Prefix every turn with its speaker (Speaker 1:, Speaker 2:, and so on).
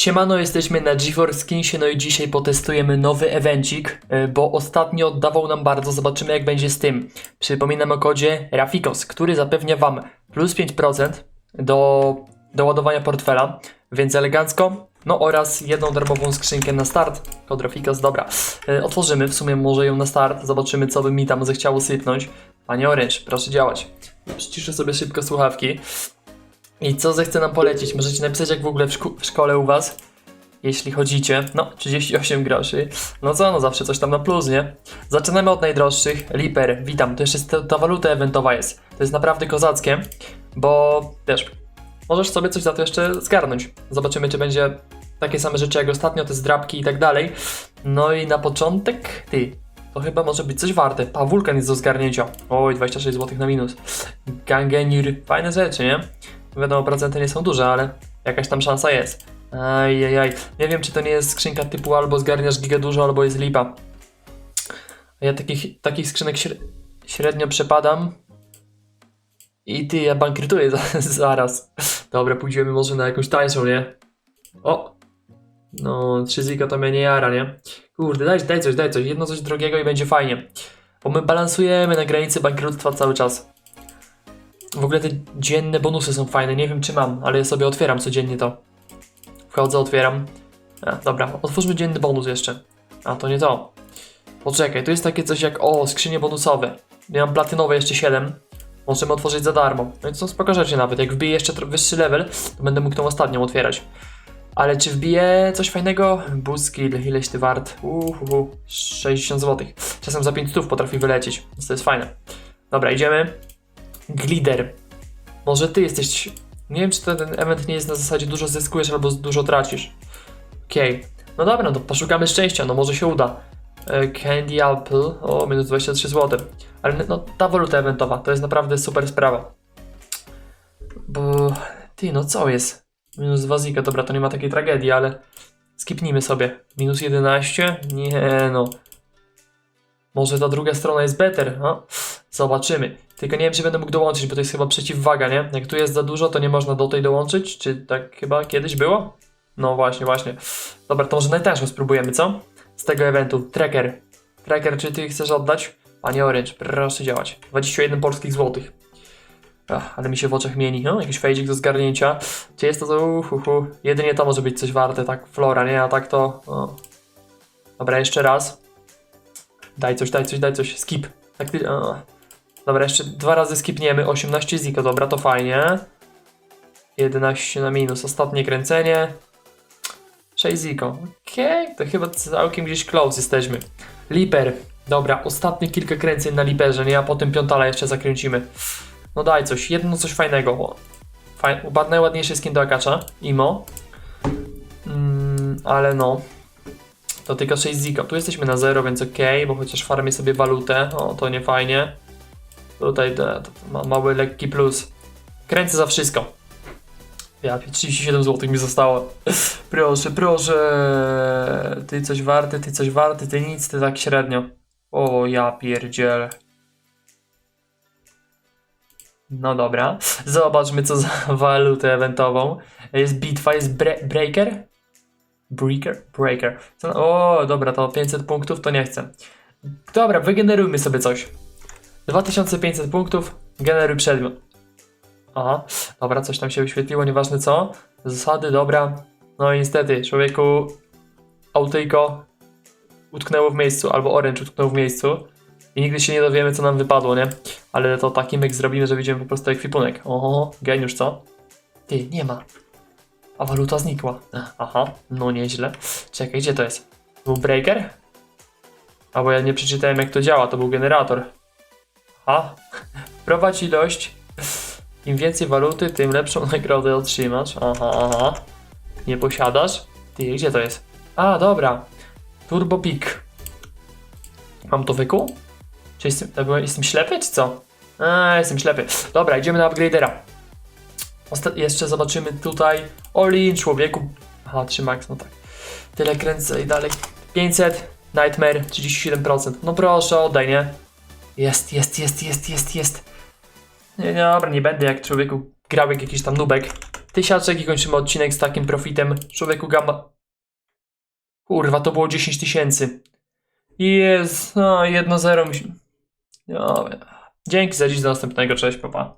Speaker 1: Siemano, jesteśmy na GeForce Skinsie, no i dzisiaj potestujemy nowy evencik, y, bo ostatnio oddawał nam bardzo, zobaczymy jak będzie z tym. Przypominam o kodzie RAFIKOS, który zapewnia Wam plus 5% do, do ładowania portfela, więc elegancko, no oraz jedną darmową skrzynkę na start, kod RAFIKOS, dobra. Y, Otworzymy w sumie może ją na start, zobaczymy co by mi tam zechciało sypnąć. Panie Orange, proszę działać. Przyciszę sobie szybko słuchawki. I co zechce nam polecić? Możecie napisać jak w ogóle w, szku- w szkole u was, jeśli chodzicie. No, 38 groszy. No co, no zawsze coś tam na plus, nie? Zaczynamy od najdroższych. Liper, witam. To jeszcze jest ta, ta waluta eventowa jest. To jest naprawdę kozackie, bo też możesz sobie coś za to jeszcze zgarnąć. Zobaczymy, czy będzie takie same rzeczy jak ostatnio, te zdrabki i tak dalej. No i na początek, ty, to chyba może być coś warte. Pa, wulkan jest do zgarnięcia. Oj, 26 zł na minus. Gangeniur, fajne rzeczy, nie? Wiadomo, procenty nie są duże, ale jakaś tam szansa jest. Ajajaj. Nie wiem, czy to nie jest skrzynka typu albo zgarniasz giga dużo, albo jest lipa. Ja takich, takich skrzynek śre- średnio przepadam. I ty, ja bankrutuję za- zaraz. Dobra, pójdziemy może na jakąś tańszą, nie? O! No, 3 zika to mnie nie jara, nie? Kurde, daj, daj coś, daj coś. Jedno coś drogiego i będzie fajnie. Bo my balansujemy na granicy bankructwa cały czas. W ogóle te dzienne bonusy są fajne. Nie wiem czy mam, ale ja sobie otwieram codziennie to. Wchodzę, otwieram. A, dobra, otwórzmy dzienny bonus jeszcze. A to nie to. Poczekaj, tu jest takie coś jak. O, skrzynie bonusowe. Ja mam platynowe jeszcze 7. Możemy otworzyć za darmo. No i są spoko rzeczy nawet. Jak wbiję jeszcze wyższy level, to będę mógł tą ostatnią otwierać. Ale czy wbiję coś fajnego? Boost skill, ileś ty wart? Uhuhu, 60 zł. Czasem za 5 stów potrafi wylecieć, więc to jest fajne. Dobra, idziemy. Glider. Może ty jesteś. Nie wiem, czy ten event nie jest na zasadzie dużo zyskujesz albo dużo tracisz. Okej. No dobra, no poszukamy szczęścia, no może się uda. E, Candy Apple, o, minus 23 zł. Ale no, ta waluta eventowa to jest naprawdę super sprawa. Bo. Ty, no co jest? Minus 2 zika, dobra, to nie ma takiej tragedii, ale. Skipnijmy sobie. Minus 11? Nie no. Może ta druga strona jest better, no? Zobaczymy. Tylko nie wiem, czy będę mógł dołączyć, bo to jest chyba przeciwwaga, nie? Jak tu jest za dużo, to nie można do tej dołączyć. Czy tak chyba kiedyś było? No właśnie, właśnie. Dobra, to może najtańszą spróbujemy, co? Z tego eventu. Tracker. Tracker, czy ty chcesz oddać? Panie Orange, proszę działać. 21 polskich złotych. Ach, ale mi się w oczach mieni. No, jakiś fejdzik do zgarnięcia. Czy jest to za uhuhu? Jedynie to może być coś warte, tak? Flora, nie? A tak to... O. Dobra, jeszcze raz. Daj coś, daj coś, daj coś. Skip. Tak ty... O. Dobra, jeszcze dwa razy skipniemy. 18 ziko, dobra, to fajnie. 11 na minus. Ostatnie kręcenie. 6 ziko. Okej, to chyba całkiem gdzieś close jesteśmy. Liper. Dobra, ostatnie kilka kręceń na liperze, nie? A potem piątala jeszcze zakręcimy. No daj coś, jedno coś fajnego. Faj... Najładniejszy skin do Akacza. Imo. Mm, ale no. To tylko 6 ziko. Tu jesteśmy na 0, więc okej, bo chociaż farmię sobie walutę. O, to nie fajnie. Tutaj ma mały, lekki plus. Kręcę za wszystko. Ja, 37 zł mi zostało. Proszę, proszę. Ty coś warty, ty coś warty, ty nic, ty tak średnio. O, ja pierdzielę. No dobra. Zobaczmy, co za walutę eventową. Jest bitwa, jest bre breaker? Breaker? Breaker. O, dobra, to 500 punktów to nie chcę. Dobra, wygenerujmy sobie coś. 2500 punktów, generuj przedmiot. Aha, dobra, coś tam się wyświetliło, nieważne co. Zasady, dobra. No i niestety, człowieku, autyjko utknęło w miejscu, albo orange utknął w miejscu. I nigdy się nie dowiemy, co nam wypadło, nie? Ale to taki myk zrobimy, że widzimy po prostu ekwipunek. Oho, geniusz, co? Ty, nie ma. A waluta znikła. Aha, no nieźle. Czekaj, gdzie to jest? Był breaker? Albo ja nie przeczytałem, jak to działa, to był generator. Aha. Wprowadź ilość. Im więcej waluty, tym lepszą nagrodę otrzymasz. Aha, aha. Nie posiadasz? Ty, gdzie to jest? A, dobra. Turbo Peak. Mam to wyku? Czy jestem, jestem ślepy, czy co? A, jestem ślepy. Dobra, idziemy na upgradera. Osta- jeszcze zobaczymy tutaj. Olin, człowieku. Aha, 3 max, no tak. Tyle kręcę i dalej. 500, Nightmare, 37%. No proszę, oddaj, nie? Jest, jest, jest, jest, jest, jest. Nie, dobra, nie będę jak człowieku grał jak jakiś tam nubek. Tysiaczek i kończymy odcinek z takim profitem. Człowieku gamma. Kurwa, to było 10 tysięcy. Jest, no 1-0 mi się... No, dzięki za dziś, do następnego, cześć, papa.